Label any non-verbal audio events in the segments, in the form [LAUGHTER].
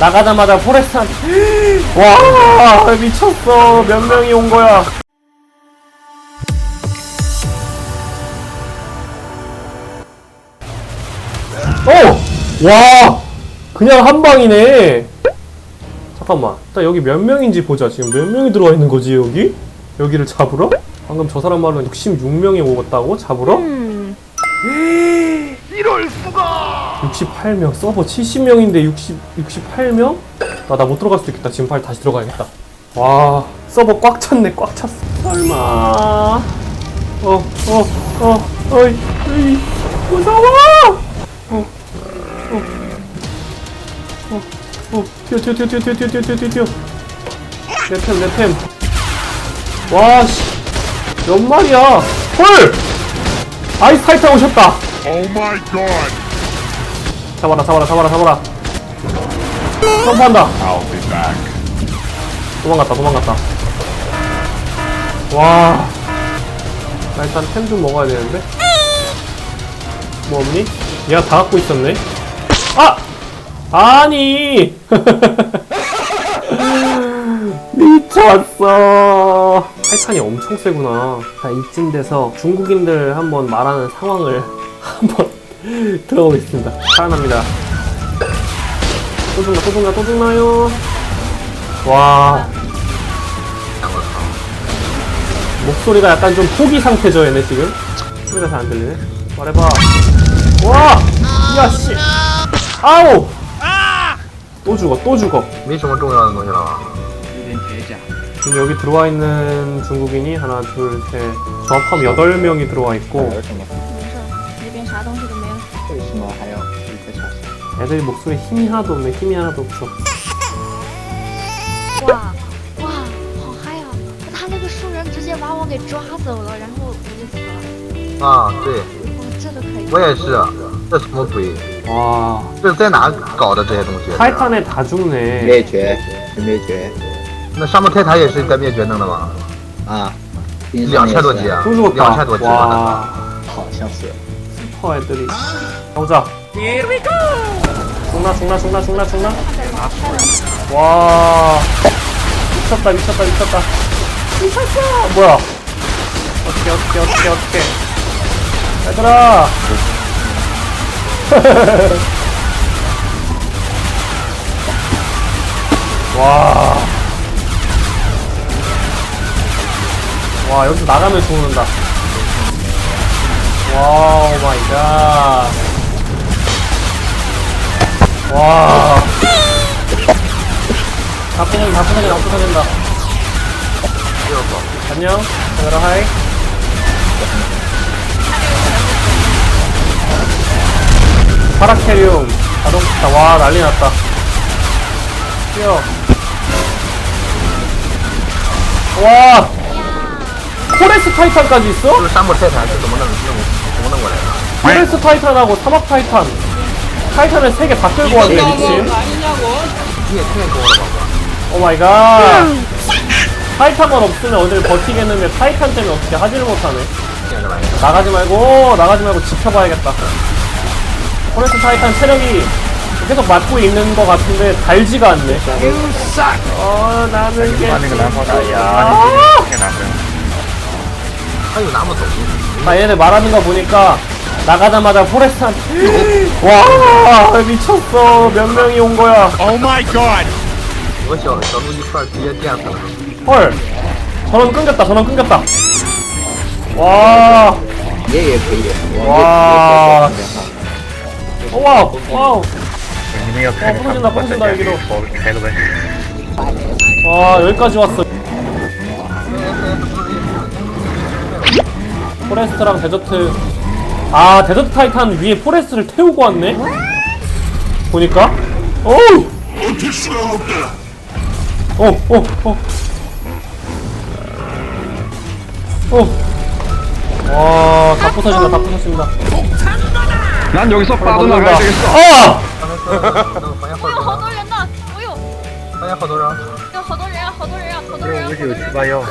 나가자마자 포레스트한테 [GASPS] 와 미쳤어 몇 명이 온 거야 오! 와 그냥 한 방이네 잠깐만 일단 여기 몇 명인지 보자 지금 몇 명이 들어와 있는 거지 여기? 여기를 잡으러? 방금 저 사람 말로는 66명이 오갔다고? 잡으러? 이럴 수가! [GASPS] [GASPS] 68명 서버 70명인데 60, 68명? 나 나 못 들어갈 수도 있겠다. 지금 빨리 다시 들어가야겠다. 와 서버 꽉 찼네 꽉 찼어. 설마. 어어어 어이 어이 무서워! 어어 어 어, 튀어 튀어 튀어 튀어 튀어 튀어 튀어 튀어 튀어. 내템 내템. 와씨. 몇 마리야? 헐! 아이스 타이탄 오셨다. Oh my god! 잡아라 잡아라 잡아라 잡아라. 점프한다. I'll be back. 도망갔다 도망갔다. 와. 나 일단 템 좀 먹어야 되는데? 뭐 없니? 얘가 다 갖고 있었네? 아! 아니! [LAUGHS] 미쳤어. 타이탄이 엄청 세구나. 자 이쯤 돼서 중국인들 한번 말하는 상황을 [LAUGHS] 한번 [LAUGHS] 들어보겠습니다 살아납니다 또 죽나 또 죽나 또 죽나요 와 목소리가 약간 좀 포기 상태죠 얘네 지금 소리가 잘 안 들리네 말해봐 와! 야씨 아우! 또 죽어 또 죽어 没什么重要的东西了吧？ 지금 여기 들어와 있는 중국인이 하나 둘셋 조합하면 8명이 들어와 있고 没事， 애들 목소리에 힘이 하나도 없네 힘이 하나도 없어 哇哇，好嗨啊！他那个树人直接把我给抓走了，然后我就死了。啊，对，哇，这都可以。我也是。这什么鬼？ 와 这是在哪搞的这些东西？ 타이탄에 다 죽네 灭绝是灭绝那上面泰坦也是在灭绝弄的吗？啊，冰两上也是千多级啊， 또 两 죽었다 千多级 와 啊！好像是。 슈퍼 애들이 가보자 죽나 죽나 죽나 죽나 죽나? 와. 미쳤다 미쳤다 미쳤다. 미쳤어. 뭐야? 어떻게 어떻게 어떻게 어떻게 얘들아. [LAUGHS] 와. 와, 여기서 나가면 죽는다. 와우 마이 갓. 와. 다 끊어져, 다 끊어져, 다 끊어진다. 안녕, 카메라 하이. 파라케리움, 자동차, 와, 난리 났다. 뛰어. 와! 코레스 타이탄까지 있어? 쌈을 세서 안돼서 못난 거네. 못난 거네. 코레스 타이탄하고 사막 타이탄. 타이탄을 3개 다 끌고 왔네 미친. 아니냐고 중에 그냥 먹어봐 오마이갓. 타이탄만 없으면 어딜 버티겠는데 타이탄 때문에 어떻게 하지를 못하네. 나가지 말고 나가지 말고 지켜봐야겠다. 코네스 타이탄 체력이 계속 맞고 있는 것 같은데 달지가 않네. 유싹 어 나는 게 하는 게 나은 거다 야. 이게 아! 나은 아유 나무 더. 나 얘네 말하는 거 보니까 나가자마자 포레스트한테 [GASPS] 와 미쳤어 몇 명이 온 거야 Oh my god! 和小小鹿一块儿直接电死了。 헐 전원 끊겼다 전원 끊겼다 와 也也可以，我哇也也可以 와우 와우 你们要开的话，哦不能进来不能进来再加这个包开了呗。 와 여기까지 왔어 포레스트랑 데저트 아 데저트 타이탄 위에 포레스를 태우고 왔네? 보니까 어우! 어. 어 어 어 와 다 부서진다, 다 부서진다. 난 여기서 빠져나가야 되겠어. 아! 야, 허돌렸나? 어휴, 아야 가더라 허돌려 허돌려 허돌려야. 허돌려야. 봐요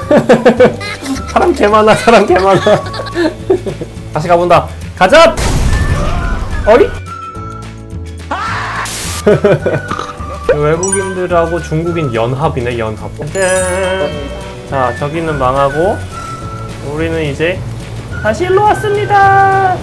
사람 개 많아, 사람 개 많아. [LAUGHS] 다시 가본다. 가자! 어이? [LAUGHS] 외국인들하고 중국인 연합이네 연합 짠. 자 저기는 망하고 우리는 이제 다시 일로 왔습니다